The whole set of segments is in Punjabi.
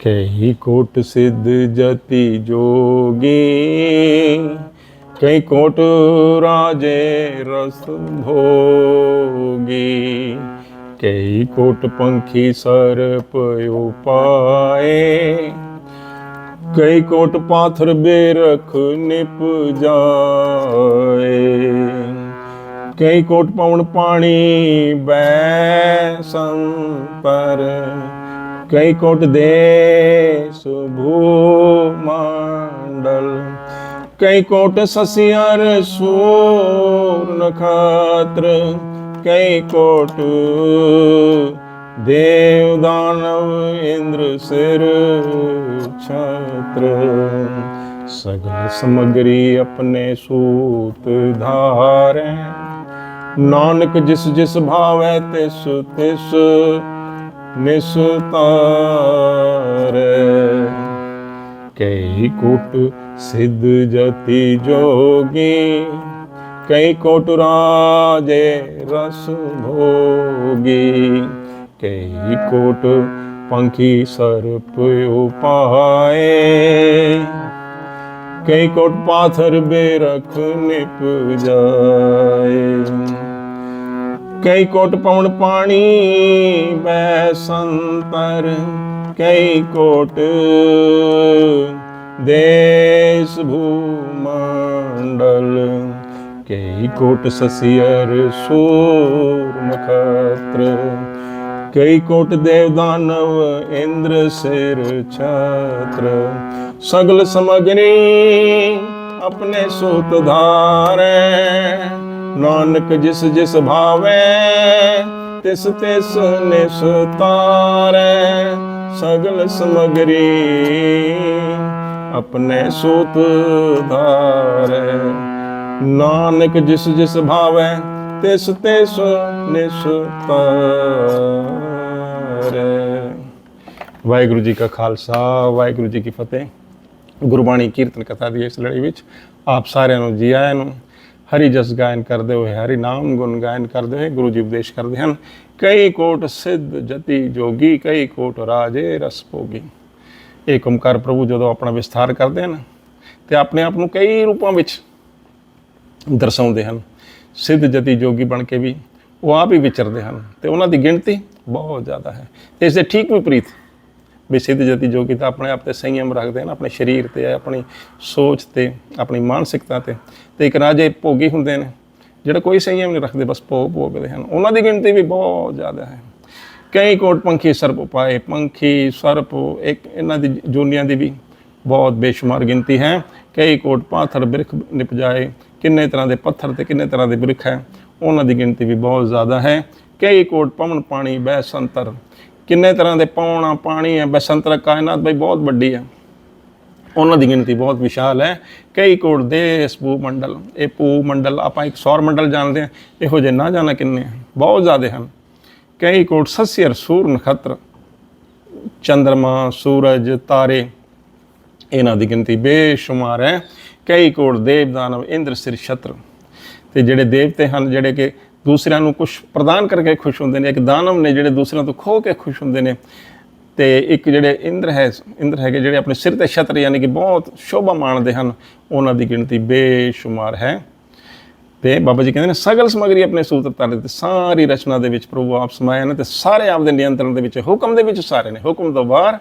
ਕਈ ਕੋਟ ਸਿੱਧ ਜਤੀ ਜੋਗੀ ਕਈ ਕੋਟ ਰਾਜੇ ਰਸ ਭੋਗੀ ਕਈ ਕੋਟ ਪੰਖੀ ਸਰਪ ਉਪਾਏ ਕਈ ਕੋਟ ਪਾਥਰ ਬੇਰਖ ਨਿਪ ਜਾਏ ਕਈ ਕੋਟ ਪਵਨ ਪਾਣੀ ਬੈ ਸੰਪਰ ਕਈ ਕੋਟ ਦੇਸ ਭੂਮੰਡਲ ਕਈ ਕੋਟ ਸਸਿਆਰ ਸੂਰ ਨਖਾਤਰ ਕਈ ਕੋਟ ਦੇਵ ਦਾਨਵ ਇੰਦਰ ਸਿਰ ਛਤਰ। ਸਗਲ ਸਮਗਰੀ ਆਪਣੇ ਸੂਤ ਧਾਰੈ, ਨਾਨਕ ਜਿਸ ਜਿਸ ਭਾਵੈ ਤਿਸ ਤਿਸ ਨਿਸਤਾਰੈ। ਕਈ ਕੋਟ ਸਿੱਧ ਜਤੀ ਜੋਗੀ, ਕਈ ਕੋਟ ਰਾਜੇ ਰਸ ਭੋਗੀ। ਕਈ ਕੋਟ ਪੰਖੀ ਸਰਪ ਉਪਾਏ, ਕਈ ਕੋਟ ਪਾਥਰ ਬੇਰਖ ਨਿਪ ਜਾਏ। ਕਈ ਕੋਟ ਪਵਨ ਪਾਣੀ ਬੈ ਸੰਤਰ। ਕਈ ਕੋਟ ਦੇਸ ਭੂਮੰਡਲ। ਕਈ ਕੋਟ ਸਸਿਅਰ ਸੂਰ ਨਖਤਰ। ਕਈ ਕੋਟ ਦੇਵ ਦਾਨਵ ਇੰਦਰ ਸਿਰ ਛਤਰ। ਸਗਲ ਸਮਗਰੀ ਆਪਣੇ ਸੂਤ ਧਾਰੈ। ਨਾਨਕ ਜਿਸ ਜਿਸ ਭਾਵੈ, ਤਿਸ ਤਿਸ ਨਿਸਤਾਰੈ ਸਗਲ ਸਮਗਰੀ ਆਪਣੇ ਸੂਤ ਧਾਰੈ। ਨਾਨਕ ਜਿਸ ਜਿਸ ਭਾਵੈ, ਤਿਸ ਤਿਸ ਨਿਸਤਾਰੈ ਵਾਹਿਗੁਰੂ ਜੀ ਕਾ ਖਾਲਸਾ, ਵਾਹਿਗੁਰੂ ਜੀ ਕੀ ਫਤਿਹ। ਗੁਰਬਾਣੀ ਕੀਰਤਨ ਕਥਾ ਦੀ ਇਸ ਲੜੀ ਵਿੱਚ ਆਪ ਸਾਰਿਆਂ ਨੂੰ ਜੀ ਆਇਆਂ ਨੂੰ ਹਰੀ ਜਸ ਗਾਇਨ ਕਰਦੇ ਹੋਏ, ਹਰੀ ਨਾਮ ਗੁਣ ਗਾਇਨ ਕਰਦੇ ਹੋਏ ਗੁਰੂ ਜੀ ਉਪਦੇਸ਼ ਕਰਦੇ ਹਨ, ਕਈ ਕੋਟ ਸਿੱਧ ਜਤੀ ਜੋਗੀ, ਕਈ ਕੋਟ ਰਾਜੇ ਰਸ ਭੋਗੀ। ਇਹ ਓਮਕਾਰ ਪ੍ਰਭੂ ਜਦੋਂ ਆਪਣਾ ਵਿਸਥਾਰ ਕਰਦੇ ਹਨ ਤੇ ਆਪਣੇ ਆਪ ਨੂੰ ਕਈ ਰੂਪਾਂ ਵਿੱਚ ਦਰਸਾਉਂਦੇ ਹਨ, ਸਿੱਧ ਜਤੀ ਜੋਗੀ ਬਣ ਕੇ ਵੀ ਉਹ ਆਪ ਹੀ ਵਿਚਰਦੇ ਹਨ ਤੇ ਉਹਨਾਂ ਦੀ ਗਿਣਤੀ ਬਹੁਤ ਜ਼ਿਆਦਾ ਹੈ ਤੇ ਇਸ ਦੇ ਠੀਕ ਵਿਪਰੀਤ ਵੀ ਸਿੱਧ ਜਤੀ ਜੋਗੀ ਤਾਂ ਆਪਣੇ ਆਪ ਤੇ ਸੰਯਮ ਰੱਖਦੇ ਹਨ ਆਪਣੇ ਸਰੀਰ ਤੇ, ਆਪਣੀ ਸੋਚ ਤੇ, ਆਪਣੀ ਮਾਨਸਿਕਤਾ ਤੇ। ਤੇ ਇੱਕ ਰਾਜੇ ਭੋਗੀ ਹੁੰਦੇ ਨੇ, ਜਿਹੜਾ ਕੋਈ ਸੰਯਮ ਨਹੀਂ ਰੱਖਦੇ, ਬਸ ਭੋਗ ਭੋਗਦੇ ਹਨ। ਉਹਨਾਂ ਦੀ ਗਿਣਤੀ ਵੀ ਬਹੁਤ ਜ਼ਿਆਦਾ ਹੈ। ਕਈ ਕੋਟ ਪੰਖੀ ਸਰਪ ਪਾਏ ਪੰਖੀ ਸਰਪ, ਇੱਕ ਇਹਨਾਂ ਦੀ ਜੋਨੀਆਂ ਦੀ ਵੀ ਬਹੁਤ ਬੇਸ਼ੁਮਾਰ ਗਿਣਤੀ ਹੈ। ਕਈ ਕੋਟ ਪਾਥਰ ਬਿਰਖ ਨਿਪਜਾਏ, ਕਿੰਨੇ ਤਰ੍ਹਾਂ ਦੇ ਪੱਥਰ ਤੇ ਕਿੰਨੇ ਤਰ੍ਹਾਂ ਦੇ ਬਿਰਖ ਹੈ, ਉਹਨਾਂ ਦੀ ਗਿਣਤੀ ਵੀ ਬਹੁਤ ਜ਼ਿਆਦਾ ਹੈ। ਕਈ ਕੋਟ ਪਵਨ ਪਾਣੀ, ਬਹਿ ਸੰਤਰ ਕਿੰਨੇ ਤਰ੍ਹਾਂ ਦੇ ਪੌਣਾ, ਪਾਣੀ ਹੈ ਬਸੰਤਰ ਕਾਇਨਾਤ ਬਈ ਬਹੁਤ ਵੱਡੀ ਹੈ। ਉਹਨਾਂ ਦੀ ਗਿਣਤੀ ਬਹੁਤ ਵਿਸ਼ਾਲ ਹੈ। ਕਈ ਕੋਟ ਦੇਸ ਭੂ ਮੰਡਲ, ਇਹ ਭੂ ਮੰਡਲ ਆਪਾਂ ਇੱਕ ਸੌਰ ਮੰਡਲ ਜਾਣਦੇ ਹਾਂ। ਇਹੋ ਜਿਹੇ ਨਾ ਜਾਣਾ ਕਿੰਨੇ ਹਨ। ਬਹੁਤ ਜ਼ਿਆਦਾ ਹਨ। ਕਈ ਕੋਟ ਸਸਿਅਰ, ਸੂਰ ਨਖਤਰ, ਚੰਦਰਮਾ, ਸੂਰਜ, ਤਾਰੇ, ਇਹਨਾਂ ਦੀ ਗਿਣਤੀ ਬੇਸ਼ੁਮਾਰ ਹੈ। ਕਈ ਕੋਟ ਦੇਵ ਦਾਨਵ ਇੰਦਰ ਸਿਰ ਛਤਰ ਤੇ ਜਿਹੜੇ ਦੇਵਤੇ ਹਨ, ਜਿਹੜੇ ਕਿ ਦੂਸਰਿਆਂ ਨੂੰ ਕੁਝ ਪ੍ਰਦਾਨ ਕਰਕੇ ਖੁਸ਼ ਹੁੰਦੇ ਨੇ, ਇੱਕ ਦਾਨਵ ਨੇ ਜਿਹੜੇ ਦੂਸਰਿਆਂ ਤੋਂ ਖੋ ਕੇ ਖੁਸ਼ ਹੁੰਦੇ ਨੇ, ਤੇ ਇੱਕ ਜਿਹੜੇ ਇੰਦਰ ਹੈ, ਇੰਦਰ ਹੈਗੇ ਜਿਹੜੇ ਆਪਣੇ ਸਿਰ ਤੇ ਛਤਰ ਯਾਨੀ ਕਿ ਬਹੁਤ ਸ਼ੋਭਾ ਮਾਣਦੇ ਹਨ, ਉਹਨਾਂ ਦੀ ਗਿਣਤੀ ਬੇਸ਼ੁਮਾਰ ਹੈ। ਤੇ ਬਾਬਾ ਜੀ ਕਹਿੰਦੇ ਨੇ, ਸਗਲ ਸਮਗਰੀ ਆਪਣੇ ਸੂਤਰ ਦੇ ਸਾਰੀ ਰਚਨਾ ਦੇ ਵਿੱਚ ਪ੍ਰਭੂ ਆਪ ਸਮਾਇਆ ਨੇ ਤੇ ਸਾਰੇ ਆਪ ਦੇ ਨਿਯੰਤਰਣ ਦੇ ਵਿੱਚ, ਹੁਕਮ ਦੇ ਵਿੱਚ ਸਾਰੇ ਨੇ। ਹੁਕਮ ਤੋਂ ਬਾਹਰ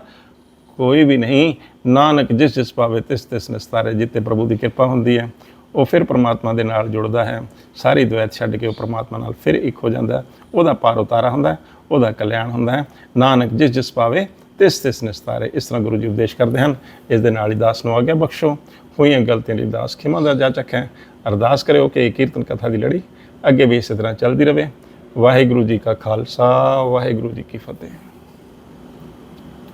ਕੋਈ ਵੀ ਨਹੀਂ। ਨਾਨਕ ਜਿਸ ਜਿਸ ਪਾਵੇ ਤਿਸ ਤਿਸ ਨਿਸਤਾਰੇ ਜਿੱਤੇ ਪ੍ਰਭੂ ਦੀ ਕਿਰਪਾ ਹੁੰਦੀ ਹੈ ਉਹ ਫਿਰ ਪ੍ਰਮਾਤਮਾ ਦੇ ਨਾਲ ਜੁੜਦਾ ਹੈ। ਸਾਰੀ ਦੁਆਇਤ ਛੱਡ ਕੇ ਉਹ ਪ੍ਰਮਾਤਮਾ ਨਾਲ ਫਿਰ ਇੱਕ ਹੋ ਜਾਂਦਾ ਉਹਦਾ ਪਾਰ ਉਤਾਰਾ ਹੁੰਦਾ ਉਹਦਾ ਕਲਿਆਣ ਹੁੰਦਾ ਹੈ। ਨਾਨਕ ਜਿਸ ਜਿਸ ਪਾਵੇ, ਤਿਸ ਤਿਸ ਨਿਸਤਾਰੇ। ਇਸ ਤਰ੍ਹਾਂ ਗੁਰੂ ਜੀ ਉਪਦੇਸ਼ ਕਰਦੇ ਹਨ। ਇਸ ਦੇ ਨਾਲ ਹੀ ਦਾਸ ਨੂੰ ਆਗਿਆ ਬਖਸ਼ੋ। ਹੋਈਆਂ ਗਲਤੀਆਂ ਲਈ ਦਾਸ ਖਿਮਾ ਦਾ ਜਾਚਕ ਹੈ। ਅਰਦਾਸ ਕਰਿਓ ਕਿ ਇਹ ਕੀਰਤਨ ਕਥਾ ਦੀ ਲੜੀ ਅੱਗੇ ਵੀ ਇਸੇ ਤਰ੍ਹਾਂ ਚੱਲਦੀ ਰਹੇ ਵਾਹਿਗੁਰੂ ਜੀ ਕਾ ਖਾਲਸਾ, ਵਾਹਿਗੁਰੂ ਜੀ ਕੀ ਫਤਿਹ।